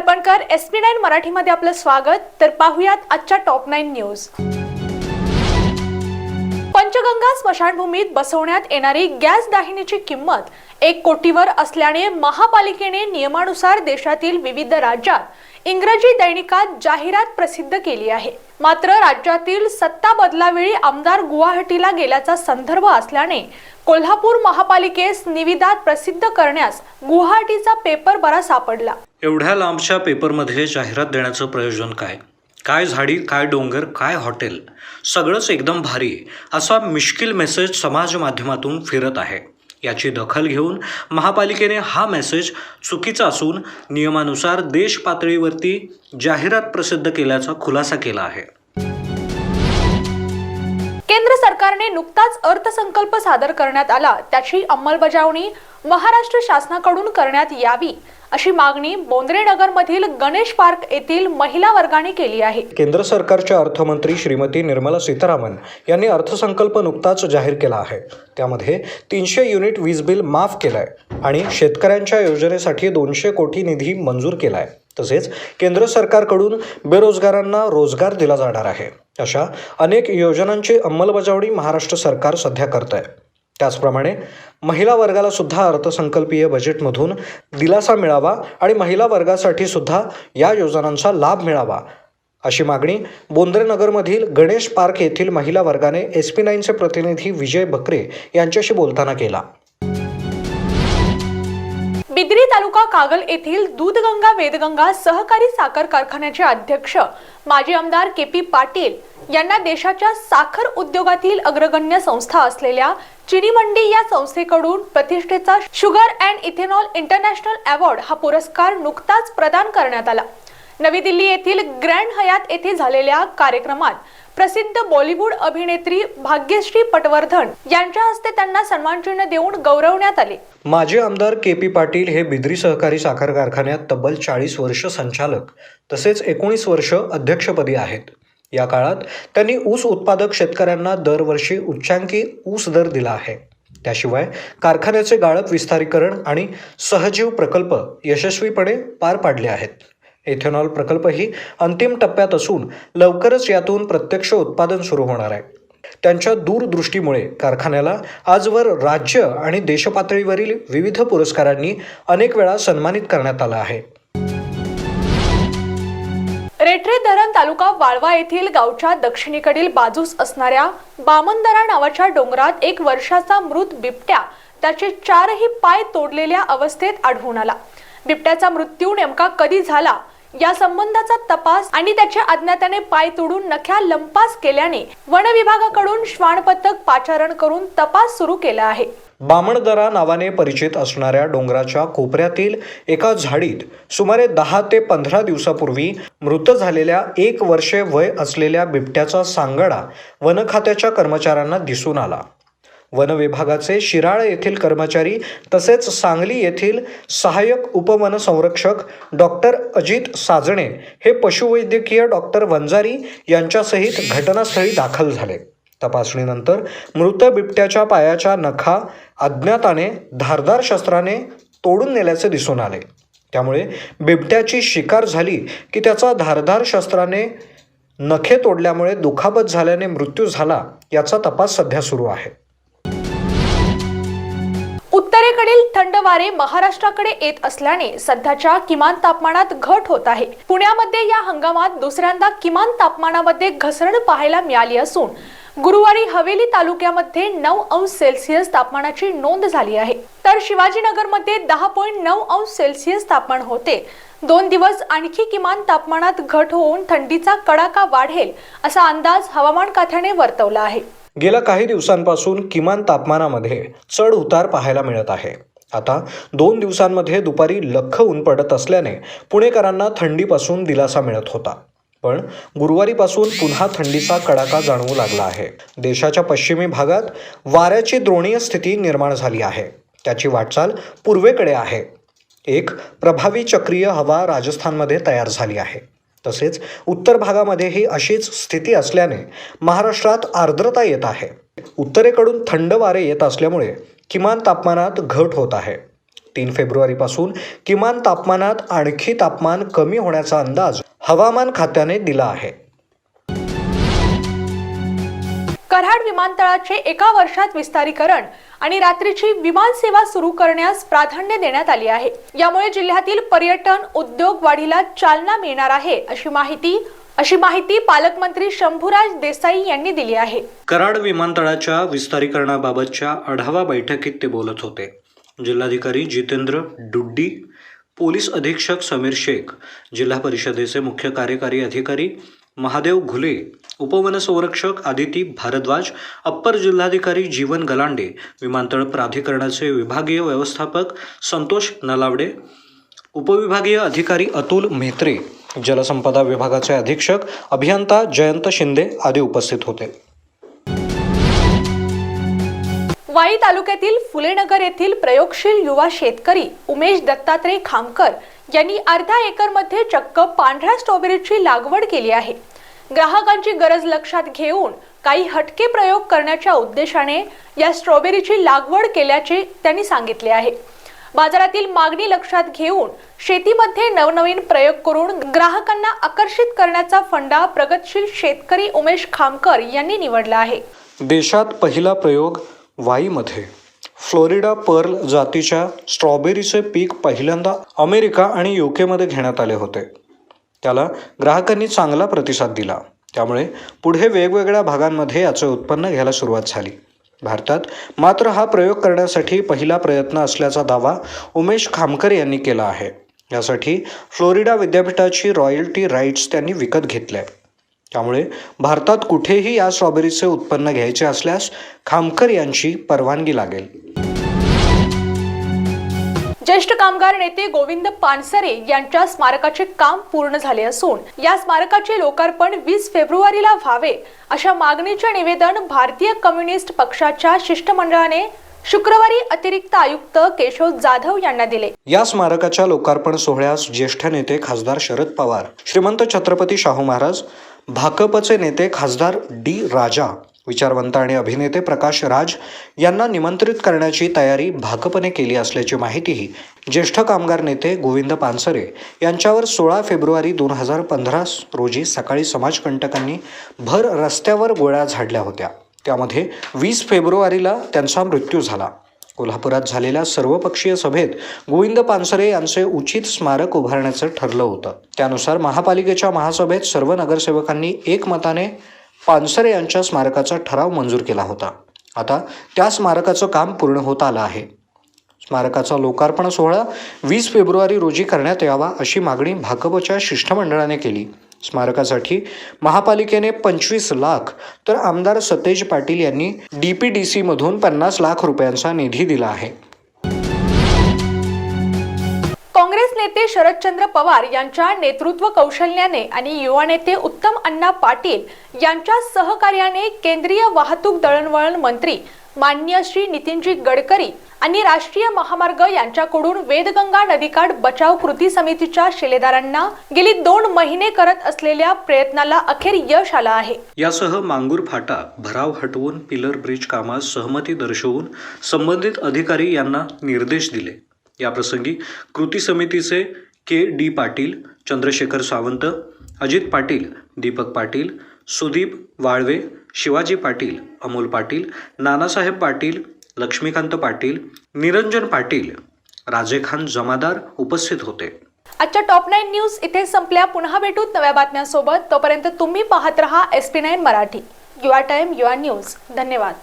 नमस्कार S P nine मराठीमध्ये आपलं स्वागत. तर पाहुयात आजच्या टॉप नाईन न्यूज पंचगंगा स्मशानभूमीत बसवण्यात येणारी गॅस दाहिनीची किंमत एक कोटीवर असल्याने महापालिकेने नियमानुसार देशातील विविध राज्यात इंग्रजी दैनिकात जाहिरात प्रसिद्ध केली आहे. मात्र राज्यातील सत्ता बदलावेळी आमदार गुवाहाटीला गेल्याचा संदर्भ असल्याने कोल्हापूर महापालिकेस निविदा प्रसिद्ध करण्यास गुवाहाटीचा पेपर बरा सापडला. एवढ्या लांबच्या पेपरमध्ये जाहिरात देण्याचं प्रयोजन काय? काय झाडी काय डोंगर काय हॉटेल? सगळंच एकदम भारी असा मिश्किल मेसेज समाज माध्यमातून फिरत आहे. याची दखल घेऊन महापालिकेने हा मेसेज चुकीचा असून नियमानुसार देश पातळीवरती जाहिरात प्रसिद्ध केल्याचा खुलासा केला आहे. केंद्र सरकारने नुकताच अर्थसंकल्प सादर करण्यात आला. त्याची अंमलबजावणी महाराष्ट्र शासनाकडून करण्यात यावी अशी मागणी बोंद्रेनगरमधील गणेश पार्क येथील महिला वर्गाने केली आहे. केंद्र सरकारच्या अर्थमंत्री श्रीमती निर्मला सीतारामन यांनी अर्थसंकल्प नुकताच जाहीर केला आहे. त्यामध्ये तीनशे युनिट वीज बिल माफ केलं आहे आणि शेतकऱ्यांच्या योजनेसाठी दोनशे कोटी निधी मंजूर केला आहे तसेच केंद्र सरकारकडून बेरोजगारांना रोजगार दिला जाणार आहे. अशा अनेक योजनांची अंमलबजावणी महाराष्ट्र सरकार सध्या करत आहे त्याचप्रमाणे महिला वर्गाला सुद्धा अर्थसंकल्पीय बजेटमधून दिलासा मिळावा आणि महिला वर्गासाठी सुद्धा या योजनांचा लाभ मिळावा. अशी मागणी बोंद्रेनगरमधील गणेश पार्क येथील महिला वर्गाने एस पी नाईनचे प्रतिनिधी विजय बकरे यांच्याशी बोलताना केला. बिद्री तालुका कागल येथील दूधगंगा वेदगंगा सहकारी साखर कारखान्याचे अध्यक्ष माजी आमदार के पी पाटील यांना देशाच्या साखर उद्योगातील अग्रगण्य संस्था असलेल्या चिनी मंडी या संस्थेकडून प्रतिष्ठेचा sugar and ethanol international award हा पुरस्कार नुकताच प्रदान करण्यात आला. नवी दिल्ली येथील ग्रँड हयात येथे झालेल्या कार्यक्रमात प्रसिद्ध बॉलिवूड अभिनेत्री भाग्यश्री पटवर्धन यांच्या हस्ते त्यांना सन्मानचिन्ह देऊन गौरवण्यात आले. माजी आमदार के पी पाटील हे बिद्री सहकारी साखर कारखान्यात तब्बल चाळीस वर्ष संचालक तसेच एकोणीस वर्ष अध्यक्षपदी आहेत. या काळात त्यांनी ऊस उत्पादक शेतकऱ्यांना दरवर्षी उच्चांकी ऊस दर दिला आहे. त्याशिवाय कारखान्याचे गाळप विस्तारीकरण आणि सहजीव प्रकल्प यशस्वीपणे पार पाडले आहेत. इथेनॉल प्रकल्पही अंतिम टप्प्यात असून लवकरच यातून प्रत्यक्ष उत्पादन सुरू होणार आहे. त्यांच्या दूरदृष्टीमुळे कारखान्याला आजवर राज्य आणि देशपातळीवरील विविध पुरस्कारांनी अनेक वेळा सन्मानित करण्यात आलं आहे. रेठरे धरण तालुका वाळवा येथील गावच्या दक्षिणेकडील बाजूस असणाऱ्या बामनदरा नावाच्या डोंगरात एक वर्षाचा मृत बिबट्या त्याचे चारही पाय तोडलेल्या अवस्थेत आढळून आला. बिबट्याचा मृत्यू नेमका कधी झाला? या संबंधाचा तपास आणि त्याच्या अज्ञाताने पाय तोडून नख्या लंपास केल्याने वन विभागाकडून श्वान पथक पाचारण करून तपास सुरू केला आहे. बामणदरा नावाने परिचित असणाऱ्या डोंगराच्या कोपऱ्यातील एका झाडीत सुमारे दहा ते पंधरा दिवसापूर्वी मृत झालेल्या एक वर्षे वय असलेल्या बिबट्याचा सांगाडा वनखात्याच्या कर्मचाऱ्यांना दिसून आला. वन विभागाचे शिराळ येथील कर्मचारी तसेच सांगली येथील सहाय्यक उपवनसंरक्षक डॉक्टर अजित साजणे हे पशुवैद्यकीय डॉक्टर वंजारी यांच्यासहित घटनास्थळी दाखल झाले. तपासणीनंतर मृत बिबट्याच्या पायाच्या नखा अज्ञाताने धारदार शस्त्राने तोडून नेल्याचे दिसून आले. त्यामुळे बिबट्याची शिकार झाली की त्याचा धारदार शस्त्राने नखे तोडल्यामुळे दुखापत झाल्याने मृत्यू झाला याचा तपास सध्या सुरू आहे. उत्तरेकडील थंड वारे महाराष्ट्राकडे येत असल्याने सध्याच्या किमान तापमानात घट होत आहे. पुण्यामध्ये या हंगामात दुसऱ्यांदा किमान तापमानामध्ये घसरण पाहायला मिळाली असून गुरुवारी हवेली तालुक्यामध्ये नऊ अंश सेल्सिअस तापमानाची नोंद झाली आहे. तर शिवाजीनगरमध्ये दहा पॉईंट नऊ अंश सेल्सिअस तापमान होते. दोन दिवस आणखी किमान तापमानात घट होऊन थंडीचा कडाका वाढेल असा अंदाज हवामान खात्याने वर्तवला आहे. गेल्या काही दिवसांपासून किमान तापमानामध्ये चढ उतार पाहायला मिळत आहे. आता दोन दिवसांमध्ये दुपारी लख ऊन पडत असल्याने पुणेकरांना थंडीपासून दिलासा मिळत होता. पण गुरुवारीपासून पुन्हा थंडीचा कडाका जाणवू लागला आहे. देशाच्या पश्चिमी भागात वाऱ्याची द्रोणीय स्थिती निर्माण झाली आहे. त्याची वाटचाल पूर्वेकडे आहे. एक प्रभावी चक्रीय हवा राजस्थानमध्ये तयार झाली आहे. तसेच उत्तर भागामध्येही अशीच स्थिती असल्याने महाराष्ट्रात आर्द्रता येत आहे. उत्तरेकडून थंड वारे येत असल्यामुळे किमान तापमानात घट होत आहे. तीन फेब्रुवारीपासून किमान तापमानात आणखी तापमान कमी होण्याचा अंदाज हवामान खात्याने दिला आहे. कराड विमानतळाचे एका वर्षात विस्तारीकरण आणि रात्रीची विमान सेवा सुरू करण्यास प्राधान्य देण्यात आली आहे. यामुळे जिल्ह्यातील पर्यटन उद्योग वाढीला चालना मिळणार आहे अशी माहिती अशी माहिती पालकमंत्री शंभूराज देसाई यांनी दिली आहे. कराड विमानतळाच्या विस्तारीकरणाबाबतच्या आढावा बैठकीत ते बोलत होते. जिल्हाधिकारी जितेंद्र डुड्डी पोलीस अधीक्षक समीर शेख जिल्हा परिषदेचे मुख्य कार्यकारी अधिकारी महादेव घुले उपवनसंरक्षक आदिती भारद्वाज अप्पर जिल्हाधिकारी जीवन गलांडे विमानतळ प्राधिकरणाचे विभागीय व्यवस्थापक संतोष नलावडे उपविभागीय अधिकारी अतुल म्हेत्रे जलसंपदा विभागाचे अधीक्षक अभियंता जयंत शिंदे आदी उपस्थित होते. वाई तालुक्यातील फुलेनगर येथील प्रयोगशील युवा शेतकरी उमेश दत्तात्रय खामकर यांनी अर्धा एकरमध्ये चक्क पांढऱ्या स्ट्रॉबेरीची लागवड केली आहे. ग्राहकांची गरज लक्षात घेऊन काही हटके प्रयोग करण्याच्या उद्देशाने या स्ट्रॉबेरीची लागवड केल्याचे त्यांनी सांगितले आहे. बाजारातील मागणी लक्षात घेऊन शेतीमध्ये नवनवीन प्रयोग करून ग्राहकांना आकर्षित करण्याचा फंडा प्रगतशील शेतकरी उमेश खामकर यांनी निवडला आहे. देशात पहिला प्रयोग वाईमध्ये. फ्लोरिडा पर्ल जातीच्या स्ट्रॉबेरीचे पीक पहिल्यांदा अमेरिका आणि युकेमध्ये घेण्यात आले होते. त्याला ग्राहकांनी चांगला प्रतिसाद दिला. त्यामुळे पुढे वेगवेगळ्या भागांमध्ये याचे उत्पन्न घ्यायला सुरुवात झाली. भारतात मात्र हा प्रयोग करण्यासाठी पहिला प्रयत्न असल्याचा दावा उमेश खामकर यांनी केला आहे. यासाठी फ्लोरिडा विद्यापीठाची रॉयल्टी राईट्स त्यांनी विकत घेतल्या त्यामुळे भारतात कुठेही या स्ट्रॉबेरीचे उत्पन्न घ्यायचे असल्यास खामकर यांची परवानगी लागेल. ज्येष्ठ कामगार नेते गोविंद पानसरे यांच्या स्मारकाचे काम पूर्ण झाले असून या स्मारकाचे लोकार्पण वीस फेब्रुवारीला व्हावे अशा मागणीचे निवेदन भारतीय कम्युनिस्ट पक्षाच्या शिष्टमंडळाने शुक्रवारी अतिरिक्त आयुक्त केशव जाधव यांना दिले. या स्मारकाच्या लोकार्पण सोहळ्यास ज्येष्ठ नेते खासदार शरद पवार श्रीमंत छत्रपती शाहू महाराज भाकपचे नेते खासदार डी राजा विचारवंत आणि अभिनेते प्रकाश राज यांना निमंत्रित करण्याची तयारी भाकपने केली असल्याची माहितीही ज्येष्ठ कामगार नेते गोविंद पानसरे यांच्यावर सोळा फेब्रुवारी दोन हजार पंधरा रोजी सकाळी समाजकंटकांनी भर रस्त्यावर गोळ्या झाडल्या होत्या. त्यामध्ये वीस फेब्रुवारीला त्यांचा मृत्यू झाला. कोल्हापुरात झालेल्या सर्वपक्षीय सभेत गोविंद पानसरे यांचे उचित स्मारक उभारण्याचं ठरलं होतं. त्यानुसार महापालिकेच्या महासभेत सर्व नगरसेवकांनी एकमताने पानसरे यांच्या स्मारकाचा ठराव मंजूर केला होता. आता त्या स्मारकाचं काम पूर्ण होत आलं आहे. स्मारकाचा लोकार्पण सोहळा वीस फेब्रुवारी रोजी करण्यात यावा अशी मागणी भाकपच्या शिष्टमंडळाने केली. स्मारकासाठी. महापालिकेने पंचवीस लाख. तर आमदार सतेज पाटील यांनी डी पी डी सीमधून पन्नास लाख रुपयांचा निधी दिला आहे. काँग्रेस नेते शरदचंद्र पवार यांच्या नेतृत्व कौशल्याने आणि युवा नेते उत्तम अण्णा पाटील यांच्या सहकार्याने केंद्रीय वाहतूक दळणवळण मंत्री मान्य श्री नितीनजी गडकरी आणि राष्ट्रीय महामार्ग यांच्याकडून वेदगंगा नदीकाठ बचाव कृती समितीच्या शिलेदारांना गेली दोन महिने करत असलेल्या प्रयत्नाला अखेर यश आलं आहे. यासह मांगूर फाटा भराव हटवून पिलर ब्रिज कामास सहमती दर्शवून संबंधित अधिकारी यांना निर्देश दिले. याप्रसंगी कृती समितीचे के डी पाटील चंद्रशेखर सावंत अजित पाटील दीपक पाटील सुदीप वाळवे शिवाजी पाटील अमोल पाटील नानासाहेब पाटील लक्ष्मीकांत पाटील निरंजन पाटील राजेखान जमादार उपस्थित होते. आजच्या टॉप नाईन न्यूज इथे संपल्या. पुन्हा भेटूत नव्या बातम्यांसोबत. तोपर्यंत तुम्ही पाहत रहा एस पी नाईन मराठी. युवा टाइम युवा न्यूज. धन्यवाद.